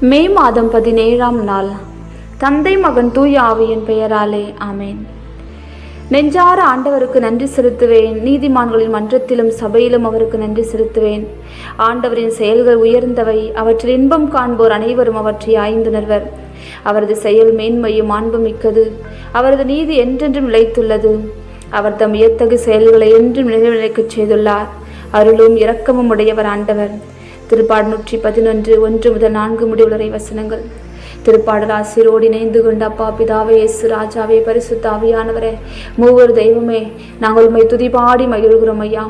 மே மாதம் பதினேழாம் நாள். தந்தை மகன் தூய ஆவியின் பெயராலே ஆமேன். நெஞ்சார ஆண்டவருக்கு நன்றி செலுத்துவேன். நீதிமான்களின் மன்றத்திலும் சபையிலும் அவருக்கு நன்றி செலுத்துவேன். ஆண்டவரின் செயல்கள் உயர்ந்தவை. அவற்றில் இன்பம் காண்போர் அனைவரும் அவற்றை ஆய்ந்துணர்வர் அவரது செயல் மேன்மையும் மாண்புமிக்கது அவரது நீதி என்றென்றும் நிலைத்துள்ளது. அவர் தம் வியத்தகு செயல்களை என்றும் நிலைநிலைக்கச் செய்துள்ளார். அருளும் இரக்கமும் உடையவர் ஆண்டவர். திருப்பாடு நூற்றி பதினொன்று ஒன்று முதல் நான்கு முடிவுரை வசனங்கள். திருப்பாடல் ஆசிரியரோடு இணைந்து கொண்ட அப்பா பிதாவே இயேசு ராஜாவே பரிசுத்தாவியானவரே மூவர் தெய்வமே நாங்கள் உண்மை துதிபாடி மகிழ்கிறோம் ஐயா.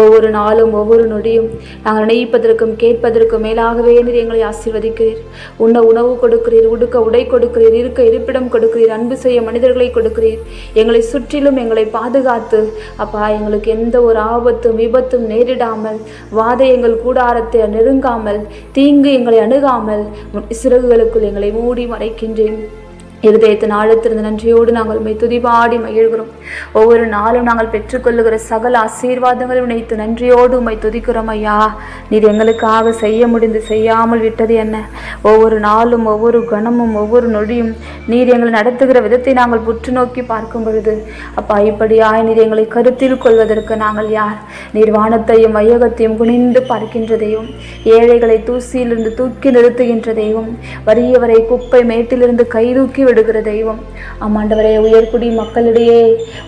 ஒவ்வொரு நாளும் ஒவ்வொரு நொடியும் நாங்கள் நினைப்பதற்கும் கேட்பதற்கும் மேலாகவே நீர் எங்களை ஆசீர்வதிக்கிறீர். உண்ண உணவு கொடுக்கிறீர் உடுக்க உடை கொடுக்கிறீர் இருக்க இருப்பிடம் கொடுக்கிறீர் அன்பு செய்ய மனிதர்களை கொடுக்கிறீர். எங்களை சுற்றிலும் எங்களை பாதுகாத்து அப்பா எங்களுக்கு எந்த ஒரு ஆபத்தும் விபத்தும் நேரிடாமல் வாதை எங்கள் கூடாரத்தை நெருங்காமல் தீங்கு எங்களை அணுகாமல் சிறகுகளுக்குள் எங்களை மூடி மறைக்கின்றேன். இருதயத்து நாளத்திலிருந்து நன்றியோடு நாங்கள் உண்மை துதிபாடி மகிழ்கிறோம். ஒவ்வொரு நாளும் நாங்கள் பெற்றுக்கொள்ளுகிற சகல ஆசீர்வாதங்களை நினைத்து நன்றியோடு உண்மை துதிக்கிறோம் ஐயா. நீர் எங்களுக்காக செய்ய முடிந்து செய்யாமல் விட்டது என்ன? ஒவ்வொரு நாளும் ஒவ்வொரு கணமும் ஒவ்வொரு நொடியும் நீர் எங்களை நடத்துகிற விதத்தை நாங்கள் புற்று நோக்கி பார்க்கும் பொழுது அப்பா இப்படியாய் நீர் எங்களை கருத்தில் கொள்வதற்கு நாங்கள் யார்? நீர் வானத்தையும் வையகத்தையும் குனிந்து பார்க்கின்ற தெய்வம் ஏழைகளை தூசியிலிருந்து தூக்கி நிறுத்துகின்ற தெய்வம் வறியவரை குப்பை மேட்டிலிருந்து கைதூக்கி விடுகிற தெய்வம். ஆமாண்டவரே உயர்குடி மக்களிடையே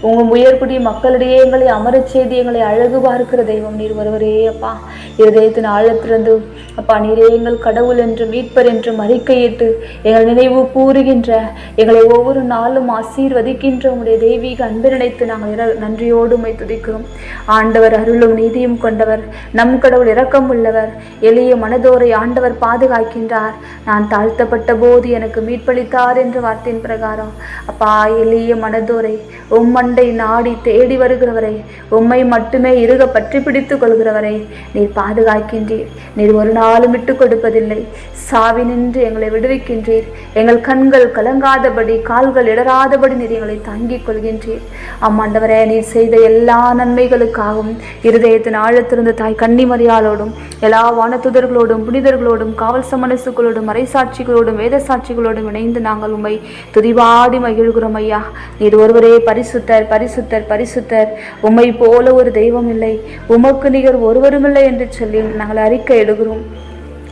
உங்கள் உயர்குடி மக்களிடையே எங்களை அமரச் செய்தி எங்களை அழகு பார்க்கிற தெய்வம் நீர் ஒருவரே அப்பா. இருதயத்தின் ஆழத்திலிருந்து அப்பா நீரே எங்கள் கடவுள் என்று மீட்பர் என்று அறிக்கையிட்டு எங்கள் நினைவு கூறுகின்ற எங்களை ஒவ்வொரு நாளும் ஆசீர்வதிக்கின்ற உங்களுடைய தெய்வீக அன்பு நினைத்து நாங்கள் இர- நன்றியோடு உமை துதிக்கிறோம். ஆண்டவர் அருளும் நீதியும் கொண்டவர் நம் கடவுள் இரக்கம் உள்ளவர் எளிய மனதோரை ஆண்டவர் பாதுகாக்கின்றார். நான் தாழ்த்தப்பட்ட போது எனக்கு மீட்பளித்தார் என்ற வார்த்தையின் பிரகாரம் அப்பா எளிய மனதோரை உம்மண்டை நாடி தேடி வருகிறவரை உம்மை மட்டுமே இருக பற்றி பிடித்துக் கொள்கிறவரை நீர் பாதுகாக்கின்றீர். நீர் ஒரு நாளும் விட்டு கொடுப்பதில்லை. சாவி நின்று எங்களை விடுவிக்கின்றீர். எங்கள் கண்கள் கலங்காதபடி கால்கள் இடராதபடி நீர் எங்களை தாங்கிக் கொள்கின்றீர். அம்மாண்டவரே நீர் செய்த எல்லா நன்மைகளுக்காகவும் இருதயத்தின் ஆழத்திருந்த தாய் கன்னிமறியாலோடும் எல்லா வானத்துதர்களோடும் புனிதர்களோடும் காவல் சமணசுகளோடும் மறைசாட்சிகளோடும் வேத சாட்சிகளோடும் இணைந்து நாங்கள் உம்மை துதிவாடி மகிழ்கிறோம் ஐயா. நீர் ஒருவரே பரிசுத்தர் பரிசுத்தர் பரிசுத்தர். உம்மை போல ஒரு தெய்வம் இல்லை. உமக்கு நிகர் ஒருவரும் இல்லை என்று சொல்லி நாங்கள் அறிக்கை எடுகிறோம்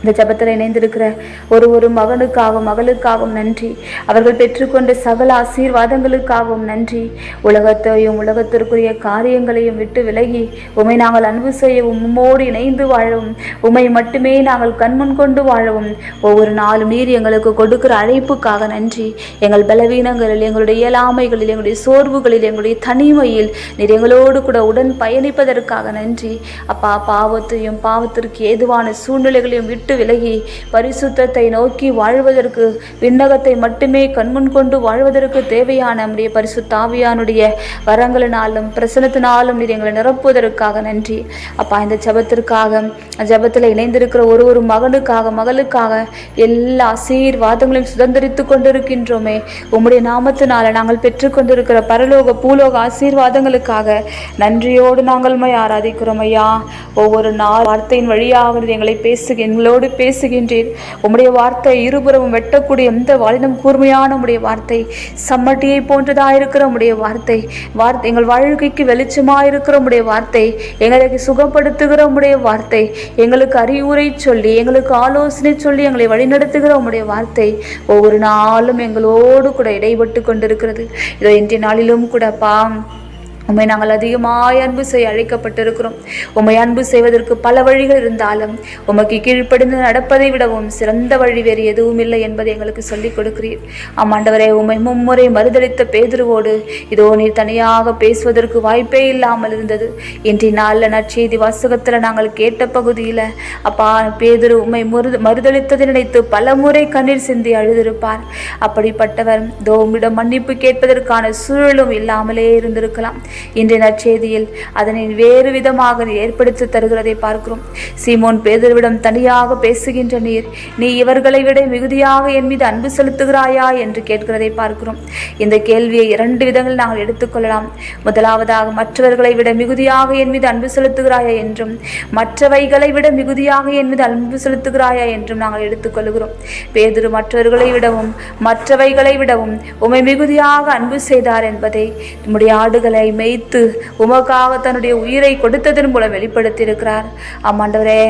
இந்த ஜபத்தில் இணைந்திருக்கிற ஒரு ஒரு மகனுக்காகவும் மகளுக்காகவும் நன்றி. அவர்கள் பெற்றுக்கொண்ட சகல ஆசீர்வாதங்களுக்காகவும் நன்றி. உலகத்தையும் உலகத்திற்குரிய காரியங்களையும் விட்டு விலகி உமை நாங்கள் அன்பு செய்யவும் உம்மோடு இணைந்து வாழவும் உமை மட்டுமே நாங்கள் கண்முன் கொண்டு வாழவும் ஒவ்வொரு நாளும் நீர் எங்களுக்கு கொடுக்கிற அழைப்புக்காக நன்றி. எங்கள் பலவீனங்களில் எங்களுடைய இயலாமைகளில் எங்களுடைய சோர்வுகளில் எங்களுடைய தனிமையில் நீர் எங்களோடு கூட உடன் பயணிப்பதற்காக நன்றி. அப்பா பாவத்தையும் பாவத்திற்கு ஏதுவான சூழ்நிலைகளையும் விட்டு விலகி பரிசுத்தத்தை நோக்கி வாழ்வதற்கு விண்ணகத்தை மட்டுமே கண்முன் கொண்டு வாழ்வதற்கு தேவையான நம்முடைய பரிசுத்தாவியானுடைய வரங்களினாலும் பிரசனத்தினாலும் நீர் எங்களை நிரப்புவதற்காக நன்றி. அப்பா இந்த ஜெபத்திற்காக ஜெபத்தில் இணைந்திருக்கிற ஒரு ஒரு மகனுக்காக மகளுக்காக எல்லா ஆசீர்வாதங்களையும் சுதந்திரித்து கொண்டிருக்கின்றோமே. உம்முடைய நாமத்தினால நாங்கள் பெற்றுக்கொண்டிருக்கிற பரலோக பூலோக ஆசீர்வாதங்களுக்காக நன்றியோடு நாங்கள் ஆராதிக்கிறோம் ஐயா. ஒவ்வொரு நாள் வார்த்தையின் வழியாக எங்களை பேசுக எங்களோடு பேசுகின்றீர். உம்முடைய வார்த்தை இருபுறமும் வெட்டக்கூடிய எந்த வாழினம் கூர்மையான உம்முடைய வார்த்தை சம்மட்டியை போன்றதாக இருக்கிற உம்முடைய வார்த்தை வார்த்தை எங்கள் வாழ்க்கைக்கு வெளிச்சமாக இருக்கிற உம்முடைய வார்த்தை எங்களுக்கு சுகப்படுத்துகிற உம்முடைய வார்த்தை எங்களுக்கு அறிவுரை சொல்லி எங்களுக்கு ஆலோசனை சொல்லி எங்களை வழிநடத்துகிற உம்முடைய வார்த்தை ஒவ்வொரு நாளும் எங்களோடு கூட இடைபட்டு கொண்டிருக்கிறது. இதோ இன்றைய நாளிலும் கூட பாம் உம்மை நாங்கள் அதிகமாய் அன்பு செய்ய அழைக்கப்பட்டிருக்கிறோம். உம்மை அன்பு செய்வதற்கு பல வழிகள் இருந்தாலும் உமக்கு கீழ்ப்படிந்து நடப்பதை விடவும் சிறந்த வழி வேறு எதுவும் இல்லை என்பதை எங்களுக்கு சொல்லிக் கொடுக்கிறீர். ஆமாண்டவரே உம்மை மும்முறை மறுதளித்த பேதுருவோடு இதோ நீர் தனியாக பேசுவதற்கு வாய்ப்பே இல்லாமல் இருந்தது. இன்றைய நாளில் நற்செய்தி வாசகத்தில் நாங்கள் கேட்ட பகுதியில் அப்பா பேதுரு உண்மை மறு மறுதளித்ததை நினைத்து பல முறை கண்ணீர் சிந்தி அழுதிருப்பார். அப்படிப்பட்டவர் இதோ உம்மிடம் மன்னிப்பு கேட்பதற்கான சூழலும் இல்லாமலே இருந்திருக்கலாம். இன்றைய நற்செய்தியில் அதனை வேறு விதமாக ஏற்படுத்தி தருகிறதை பார்க்கிறோம். சீமோன் பேதர்விடம் தனியாக பேசுகின்ற நீர் நீ இவர்களை விட மிகுதியாக என் மீது அன்பு செலுத்துகிறாயா? என்று கேட்கிறதை பார்க்கிறோம். இந்த கேள்வியை இரண்டு விதங்கள் நாங்கள் எடுத்துக்கொள்ளலாம். முதலாவதாக மற்றவர்களை விட மிகுதியாக என் மீது அன்பு செலுத்துகிறாயா? என்றும் மற்றவைகளை விட மிகுதியாக என் மீது அன்பு செலுத்துகிறாயா? என்றும் நாங்கள் எடுத்துக்கொள்கிறோம். பேதுரு மற்றவர்களை விடவும் மற்றவைகளை விடவும் உமை மிகுதியாக அன்பு செய்தார் என்பதை நம்முடைய ஆடுகளை மேய்த்து உமக்காக தன்னுடைய உயிரை கொடுத்ததன் மூலம் வெளிப்படுத்தியிருக்கிறார். ஆமாண்டவரே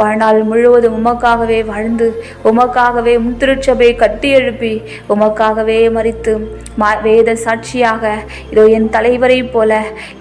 வாழ்நாள் முழுவதும் உமக்காகவே வாழ்ந்து உமக்காகவே உம் திருச்சபை கட்டி எழுப்பி உமக்காகவே மறித்து மா வேத சாட்சியாக இதோ என் தலைவரை போல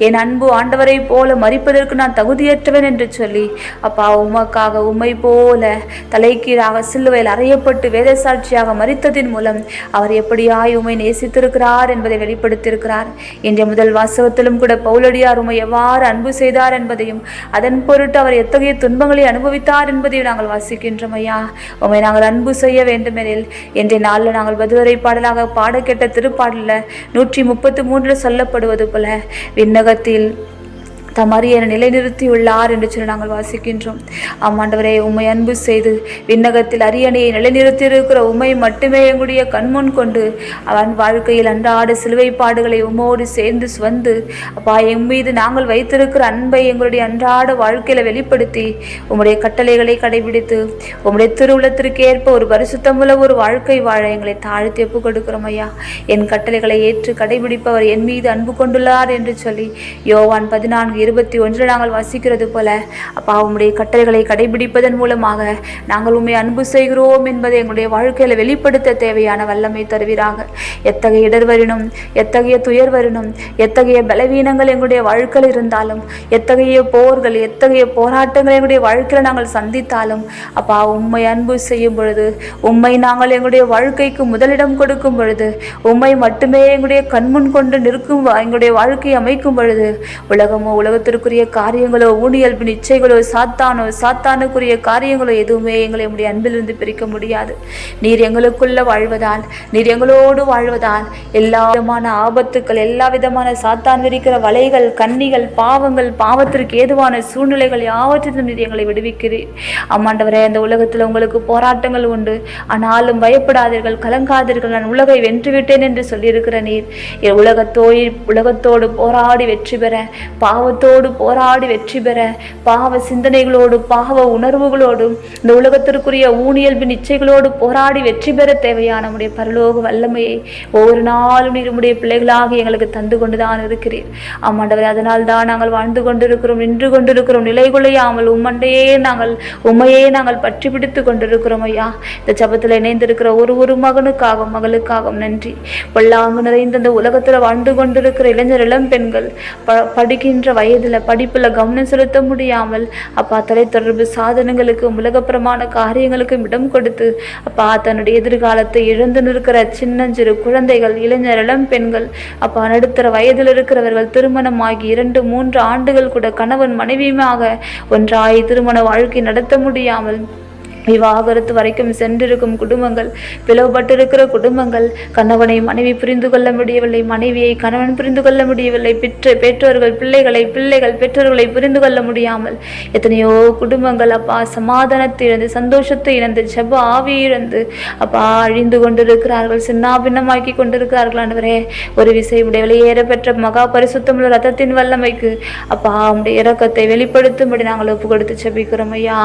என் அன்பு ஆண்டவரை போல மறிப்பதற்கு நான் தகுதியற்றவன் என்று சொல்லி அப்பா உமக்காக உம்மை போல தலைக்கீழாக சிலுவையில் அறையப்பட்டு வேத சாட்சியாக மறித்ததின் மூலம் அவர் எப்படியாய் உம்மை நேசித்திருக்கிறார் என்பதை வெளிப்படுத்தியிருக்கிறார். இன்றைய முதல் வாசகத்திலும் கூட பவுலடியார் உம்மை எவ்வாறு அன்பு செய்தார் என்பதையும் அதன் பொருட்டு அவர் எத்தகைய துன்பங்களை அனுபவித்தார் என்பதையும் நாங்கள் வாசிக்கின்றோம் ஐயா. உம்மை நாங்கள் அன்பு செய்ய வேண்டுமெனில் இன்றைய நாளில் நாங்கள் பதுவரை பாடலாக பாட கேட்ட திருப்பாடலில் நூற்றி முப்பத்தி மூன்றில் சொல்லப்படுவது போல விண்ணகத்தில் தமறியனை நிலைநிறுத்தியுள்ளார் என்று சொல்லி நாங்கள் வாசிக்கின்றோம். ஆமாண்டவரே உம்மை அன்பு செய்து விண்ணகத்தில் அரியணையை நிலைநிறுத்தியிருக்கிற உம்மை மட்டுமே எங்களுடைய கண்முன் கொண்டு அவன் வாழ்க்கையில் அன்றாட சிலுவை பாடுகளை உம்மோடு சேர்ந்து சுவந்து அப்பா எம் மீது நாங்கள் வைத்திருக்கிற அன்பை எங்களுடைய அன்றாட வாழ்க்கையில வெளிப்படுத்தி உம்முடைய கட்டளைகளை கடைபிடித்து உம்முடைய திருவுளத்திற்கு ஏற்ப ஒரு பரிசுத்தமுள்ள ஒரு வாழ்க்கை வாழ எங்களை தாழ்த்தி ஒப்பு கொடுக்கிறோம் ஐயா. என் கட்டளைகளை ஏற்று கடைபிடிப்பவர் என் மீது அன்பு கொண்டுள்ளார் என்று சொல்லி யோவான் பதினான்கு இருபத்தி ஒன்றில் நாங்கள் வசிக்கிறது போல அப்பா உம்முடைய கட்டளைகளை கடைபிடிப்பதன் மூலமாக நாங்கள் உண்மை அன்பு செய்கிறோம் என்பதை எங்களுடைய வாழ்க்கையில வெளிப்படுத்த தேவையான வல்லமை தருவீராக. எத்தகைய இடர் வரணும் எத்தகைய துயர் வரணும் எத்தகைய பலவீனங்கள் எங்களுடைய வாழ்க்கையில் இருந்தாலும் எத்தகைய போர்கள் எத்தகைய போராட்டங்கள் எங்களுடைய வாழ்க்கையில் நாங்கள் சந்தித்தாலும் அப்பா உண்மை அன்பு செய்யும் பொழுது உண்மை நாங்கள் எங்களுடைய வாழ்க்கைக்கு முதலிடம் கொடுக்கும் பொழுது உண்மை மட்டுமே எங்களுடைய கண்முன் கொண்டு நிற்கும் எங்களுடைய வாழ்க்கையை அமைக்கும் பொழுது உலகமோ உலக உலகத்திற்குரிய காரியங்களோ ஊழியல் நிச்சயங்களோ சாத்தானோ சாத்தானுக்குரிய காரியங்களோ எதுவுமே எங்களை உம்முடைய அன்பிலிருந்து பிரிக்க முடியாது. நீர் எங்களுக்குள்ள வாழ்வதால் நீர் எங்களோடு வாழ்வதால் எல்லா விதமான ஆபத்துக்கள் எல்லா விதமான சாத்தான் விரிக்கிற வலைகள் கன்னிகள் பாவங்கள் பாவத்திற்கு ஏதுவான சூழ்நிலைகள் யாவற்றிலும் நீர் எங்களை விடுவிக்கிறீர். அம்மாண்டவரே அந்த உலகத்தில் உங்களுக்கு போராட்டங்கள் உண்டு. ஆனாலும் பயப்படாதீர்கள் கலங்காதீர்கள். நான் உலகை வென்றுவிட்டேன் என்று சொல்லியிருக்கிற நீர் உலகத்தோய் உலகத்தோடு போராடி வெற்றி பெற பாவத்தோடு போராடி வெற்றி பெற பாவ சிந்தனைகளோடு பாவ உணர்வுகளோடும் இந்த உலகத்திற்குரிய ஊனியல்பு நிச்சயங்களோடு போராடி வெற்றி பெற தேவையான நம்முடைய பரலோக வல்லமையை ஒவ்வொரு நாளும் நீர் உடைய பிள்ளைகளாக எங்களுக்கு தந்து கொண்டுதான் இருக்கிறீர். ஆமாண்டவர் அதனால் தான் நாங்கள் வாழ்ந்து கொண்டிருக்கிறோம் நின்று கொண்டிருக்கிறோம் நிலை கொள்ளையாமல் உம்மண்டையே நாங்கள் உண்மையே நாங்கள் பற்றி பிடித்து கொண்டிருக்கிறோம் ஐயா. இந்த ஜபத்தில் இணைந்திருக்கிற ஒரு ஒரு மகனுக்காகவும் மகளுக்காகவும் நன்றி. பொல்லாங்கு நிறைந்த இந்த உலகத்தில் வாழ்ந்து கொண்டிருக்கிற இளைஞர் இளம் பெண்கள் ப படிக்கின்ற வயதில் படிப்பில் கவனம் செலுத்த முடியாமல் அப்பா தொலைத்தொடர்பு சாதனங்களுக்கும் உலகப்புறமான காரியங்களுக்கும் இடம் கொடுத்து அப்பா தன்னுடைய எதிர்காலத்தை இழந்து நிற்கிற சின்னஞ்சிறு குழந்தைகள் இளைஞர் இளம் பெண்கள் அப்பா நடுத்தர வயதில் இருக்கிறவர்கள் திருமணமாகி இரண்டு மூன்று ஆண்டுகள் கூட கணவன் மனைவியுமாக ஒன்றாய் திருமண வாழ்க்கை நடத்த முடியாமல் விவாகரத்து வரைக்கும் சென்றிருக்கும் குடும்பங்கள் பிளவுபட்டிருக்கிற குடும்பங்கள் கணவனை மனைவி புரிந்து கொள்ள முடியவில்லை மனைவியை கணவன் புரிந்து கொள்ள முடியவில்லை பெற்ற பெற்றோர்கள் பிள்ளைகளை பிள்ளைகள் பெற்றோர்களை புரிந்து கொள்ள முடியாமல் எத்தனையோ குடும்பங்கள் அப்பா சமாதானத்தை இழந்து சந்தோஷத்தை இழந்து ஜப ஆவி இழந்து அப்பா அழிந்து கொண்டிருக்கிறார்கள் சின்னாபின்னமாக்கி கொண்டிருக்கிறார்கள் ஆண்டவரே. ஒரு விசை உடைய வெளியேற பெற்ற மகா பரிசுத்தமுள்ள ரத்தத்தின் வல்லமைக்கு அப்பா உடைய இறக்கத்தை வெளிப்படுத்தும்படி நாங்கள் ஒப்பு கொடுத்து செபிக்கிறோம் ஐயா.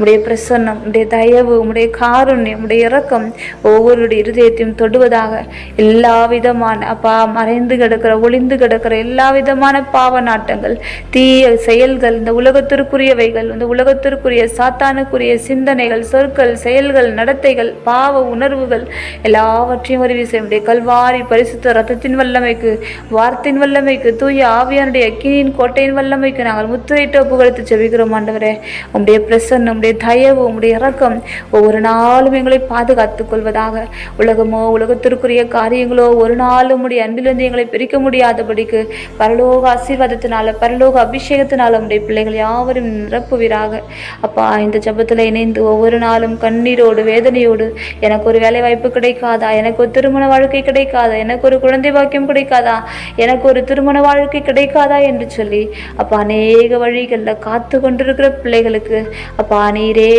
உடைய பிரசன்னம் உடைய தயவு உடைய காருண்யம் உடைய இறக்கம் ஒவ்வொருடைய இருதயத்தையும் தொடுவதாக. எல்லா விதமான அப்பா மறைந்து கிடக்கிற ஒளிந்து கிடக்கிற எல்லா விதமான பாவ நாட்டங்கள் தீய செயல்கள் இந்த உலகத்திற்குரியவைகள் இந்த உலகத்திற்குரிய சாத்தானுக்குரிய சிந்தனைகள் சொற்கள் செயல்கள் நடத்தைகள் பாவ உணர்வுகள் எல்லாவற்றையும் ஒரு செய்ய கல்வாரி பரிசுத்த ரத்தத்தின் வல்லமைக்கு வார்த்தையின் வல்லமைக்கு தூய ஆவியானுடைய அக்கினியின் கோட்டையின் வல்லமைக்கு நாங்கள் முத்துரைட்டு புகழ்த்து செவிக்கிறோம் ஆண்டவரே. உம்முடைய பிரசன்னம் உம்முடைய தயவு உம்முடைய இரக்கம் ஒவ்வொரு நாளும் எங்களை பாதுகாத்துக் கொள்வதாக. உலகமோ உலகத்திற்குரிய காரியங்களோ ஒரு நாளும் உடைய அன்பிலிருந்து எங்களை பிரிக்க முடியாதபடிக்கு பரலோக ஆசீர்வாதத்தினால பரலோக அபிஷேகத்தினால உடைய பிள்ளைகள் யாவரும் நிரப்புவீராக. அப்பா இந்த ஜபத்தில் இணைந்து ஒவ்வொரு நாளும் கண்ணீரோடு வேதனையோடு எனக்கு ஒரு வேலை வாய்ப்பு கிடைக்காதா? எனக்கு ஒரு திருமண வாழ்க்கை கிடைக்காதா? எனக்கு ஒரு குழந்தை பாக்கியம் கிடைக்காதா? எனக்கு ஒரு திருமண வாழ்க்கை கிடைக்காதா என்று சொல்லி அப்பா அநேக வழிகளில் காத்து கொண்டிருக்கிற பிள்ளைகளுக்கு அப்பா நீரே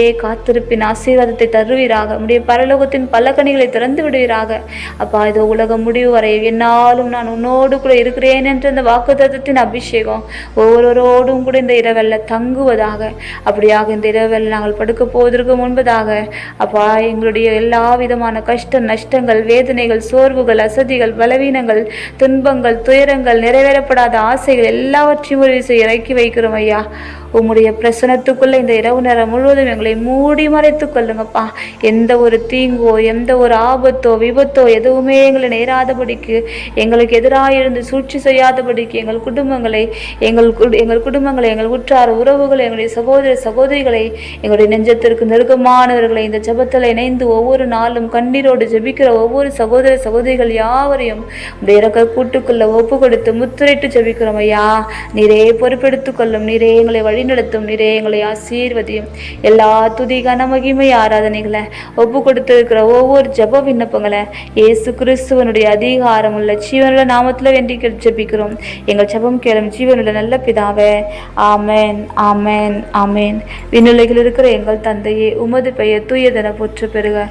திருப்பின் ஆசீர்வாதத்தை தருவீராக. உடைய பரலோகத்தின் பல்லக்கணிகளை திறந்து விடுவீராக. அப்பா இதோ உலகம் முடிவு வரை என்னாலும் நான் உன்னோடு கூட இருக்கிறேன் என்ற அந்த வாக்குத்தத்தத்தின் அபிஷேகம் ஒவ்வொருவரோடும் கூட இந்த இரவெல்ல தங்குவதாக. அப்படியாக இந்த இரவெல்ல நாங்கள் படுக்க போவதற்கு முன்பதாக அப்பா எங்களுடைய எல்லா விதமான கஷ்ட நஷ்டங்கள் வேதனைகள் சோர்வுகள் அசதிகள் பலவீனங்கள் துன்பங்கள் துயரங்கள் நிறைவேறப்படாத ஆசைகள் எல்லாவற்றையும் ஒரு இறக்கி வைக்கிறோம் ஐயா. உம்முடைய பிரசனத்துக்குள்ளே இந்த இரவு நேரம் முழுவதும் எங்களை மூடி மறைத்து கொள்ளுங்கப்பா. எந்த ஒரு தீங்கோ எந்த ஒரு ஆபத்தோ விபத்தோ எதுவுமே எங்களை நேராதபடிக்கு எங்களுக்கு எதிராக இருந்து சூழ்ச்சி செய்யாதபடிக்கு எங்கள் குடும்பங்களை எங்கள் எங்கள் குடும்பங்களை எங்கள் உற்றார் உறவுகளை எங்களுடைய சகோதர சகோதரிகளை எங்களுடைய நெஞ்சத்திற்கு நெருக்கமானவர்களை இந்த ஜபத்தில் இணைந்து ஒவ்வொரு நாளும் கண்ணீரோடு ஜெபிக்கிற ஒவ்வொரு சகோதர சகோதரிகள் யாவரையும் இந்த இறக்க கூட்டுக்குள்ளே ஒப்பு கொடுத்து முத்துரைட்டு ஜபிக்கிறோம் ஐயா. நீரே பொறுப்பெடுத்துக் கொள்ளும் நீரே எங்களை வழிநடத்தும் நிறையங்களை எங்களை ஆசீர்வதியும். எல்லா துதிகன மகிமை ஆராதனைகளை ஒப்பு கொடுத்திருக்கிற ஒவ்வொரு ஜெப விண்ணப்பங்களை இயேசு கிறிஸ்துவனுடைய அதிகாரம் உள்ள ஜீவனுள்ள நாமத்தில் வேண்டி ஜபிக்கிறோம். ஜெபிக்கிறோம் எங்கள் ஜெபம் கேளும் ஜீவனுள்ள நல்ல பிதாவே ஆமேன் ஆமேன் ஆமேன். விண்ணுலகில் இருக்கிற எங்கள் தந்தையே உமது பெயர் தூயதென போற்று பெறுக.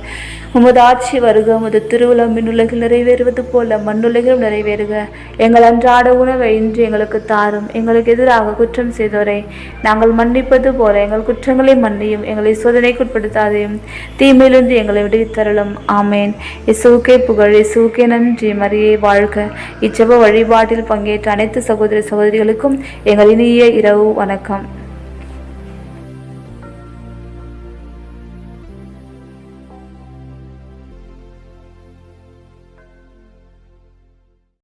உமது ஆட்சி வருக உமது திருவிழா மின்னுலகில் நிறைவேறுவது போல மண்ணுலகிலும் நிறைவேறுக. எங்கள் அன்றாட உணவை இன்று எங்களுக்கு தாரும். எங்களுக்கு எதிராக குற்றம் செய்தோரை நாங்கள் மன்னிப்பது போல எங்கள் குற்றங்களை மன்னியும் எங்களை சோதனைக்குட்படுத்தாதையும் தீமையிலிருந்து எங்களை விடுவித்தரலும் ஆமேன். இசுவுக்கே புகழ் இசுவுக்கே நன்றி. மரியே வாழ்க. இச்செப வழிபாட்டில் பங்கேற்ற அனைத்து சகோதர சகோதரிகளுக்கும் எங்கள் இனிய இரவு வணக்கம்.